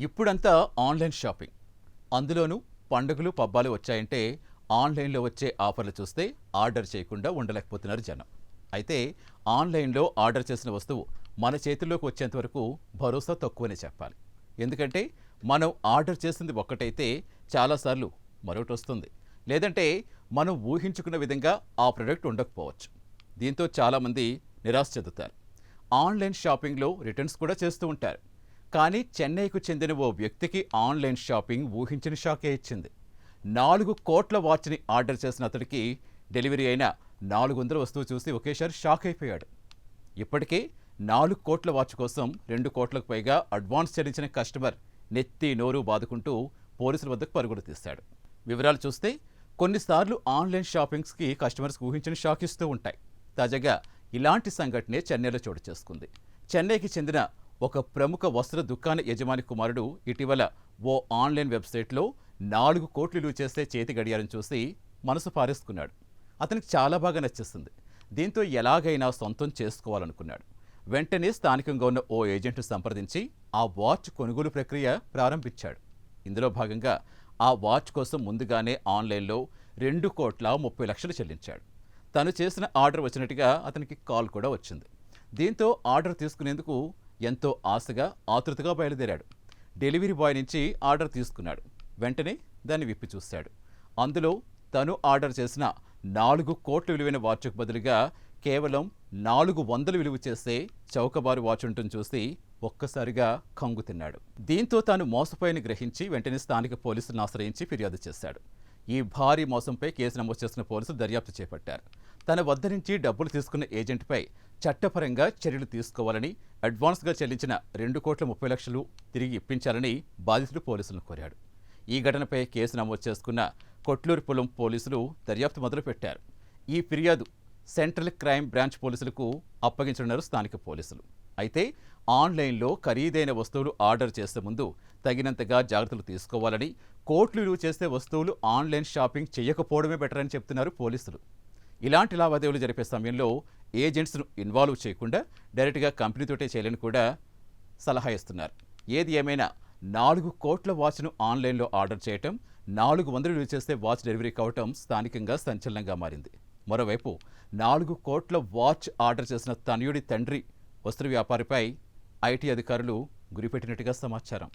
ఇప్పుడంతా online shopping. అందులోనూ పండుగలు పబ్బాలు వచ్చాయంటే ఆన్లైన్లో వచ్చే ఆఫర్లు చూస్తే ఆర్డర్ చేయకుండా ఉండలేకపోతున్నారు జనం. అయితే ఆన్లైన్లో ఆర్డర్ చేసిన వస్తువు మన చేతుల్లోకి వచ్చేంత వరకు భరోసా తక్కువనే చెప్పాలి. ఎందుకంటే మనం ఆర్డర్ చేసింది ఒక్కటైతే చాలాసార్లు మరొకటి వస్తుంది. లేదంటే మనం ఊహించుకున్న విధంగా ఆ ప్రోడక్ట్ ఉండకపోవచ్చు. దీంతో చాలామంది నిరాశ చెందుతారు. ఆన్లైన్ షాపింగ్లో రిటర్న్స్ కూడా చేస్తూ ఉంటారు. కానీ చెన్నైకు చెందిన ఓ వ్యక్తికి ఆన్లైన్ షాపింగ్ ఊహించని షాకే ఇచ్చింది. నాలుగు కోట్ల వాచ్ని ఆర్డర్ చేసిన అతడికి డెలివరీ అయిన నాలుగు వందల వస్తువు చూసి ఒకేసారి షాక్ అయిపోయాడు. ఇప్పటికే నాలుగు కోట్ల వాచ్ కోసం రెండు కోట్లకు పైగా అడ్వాన్స్ చెల్లించిన కస్టమర్ నెత్తి నోరు బాదుకుంటూ పోలీసుల వద్దకు పరుగులు తీశాడు. వివరాలు చూస్తే కొన్నిసార్లు ఆన్లైన్ షాపింగ్స్కి కస్టమర్స్ ఊహించిన షాక్ ఇస్తూ ఉంటాయి. తాజాగా ఇలాంటి సంఘటనే చెన్నైలో చోటు చేసుకుంది. చెన్నైకి చెందిన ఒక ప్రముఖ వస్త్ర దుకాణ యజమాని కుమారుడు ఇటీవల ఓ ఆన్లైన్ వెబ్సైట్లో నాలుగు కోట్లు విలువ చేతి గడియారం చూసి మనసు పారేసుకున్నాడు. అతనికి చాలా బాగా నచ్చేస్తుంది. దీంతో ఎలాగైనా సొంతం చేసుకోవాలనుకున్నాడు. వెంటనే స్థానికంగా ఉన్న ఓ ఏజెంట్ సంప్రదించి ఆ వాచ్ కొనుగోలు ప్రక్రియ ప్రారంభించాడు. ఇందులో భాగంగా ఆ వాచ్ కోసం ముందుగానే ఆన్లైన్లో రెండు కోట్ల ముప్పై లక్షలు చెల్లించాడు. తను చేసిన ఆర్డర్ వచ్చినట్టుగా అతనికి కాల్ కూడా వచ్చింది. దీంతో ఆర్డర్ తీసుకునేందుకు ఎంతో ఆశగా ఆతృతగా బయలుదేరాడు. డెలివరీ బాయ్ నుంచి ఆర్డర్ తీసుకున్నాడు. వెంటనే దాన్ని విప్పి చూశాడు. అందులో తను ఆర్డర్ చేసిన నాలుగు కోట్ల విలువైన వాచ్కు బదులుగా కేవలం నాలుగు వందలు విలువ చేసే చౌకబారు వాచ్ ఉంటుంది చూసి ఒక్కసారిగా కంగు తిన్నాడు. దీంతో తాను మోసపోయిన గ్రహించి వెంటనే స్థానిక పోలీసులను ఆశ్రయించి ఫిర్యాదు చేశాడు. ఈ భారీ మోసంపై కేసు నమోదు చేసిన పోలీసులు దర్యాప్తు చేపట్టారు. తన వద్ద నుంచి డబ్బులు తీసుకున్న ఏజెంట్పై చట్టపరంగా చర్యలు తీసుకోవాలని అడ్వాన్స్గా చెల్లించిన రెండు కోట్ల ముప్పై లక్షలు తిరిగి ఇప్పించాలని బాధితుడు పోలీసులను కోరాడు ఈ ఘటనపై కేసు నమోదు చేసుకున్న కొట్లూరు పొలం పోలీసులు దర్యాప్తు మొదలుపెట్టారు. ఈ ఫిర్యాదు సెంట్రల్ క్రైమ్ బ్రాంచ్ పోలీసులకు అప్పగించనున్నారు స్థానిక పోలీసులు. అయితే ఆన్లైన్లో ఖరీదైన వస్తువులు ఆర్డర్ చేసే ముందు తగినంతగా జాగ్రత్తలు తీసుకోవాలని కోట్లు విలువ చేసే వస్తువులు ఆన్లైన్ షాపింగ్ చేయకపోవడమే బెటర్ అని చెప్తున్నారు పోలీసులు. ఇలాంటి లావాదేవీలు జరిపే సమయంలో ఏజెంట్స్ను ఇన్వాల్వ్ చేయకుండా డైరెక్ట్గా కంపెనీతోటే చేయాలని కూడా సలహా ఇస్తున్నారు. ఏది ఏమైనా నాలుగు కోట్ల వాచ్ను ఆన్లైన్లో ఆర్డర్ చేయటం నాలుగు వందలు విలువ చేస్తే వాచ్ డెలివరీ కావటం స్థానికంగా సంచలనంగా మారింది. మరోవైపు నాలుగు కోట్ల వాచ్ ఆర్డర్ చేసిన తనయుడి తండ్రి వస్త్ర వ్యాపారిపై ఐటీ అధికారులు గురిపెట్టినట్టుగా సమాచారం.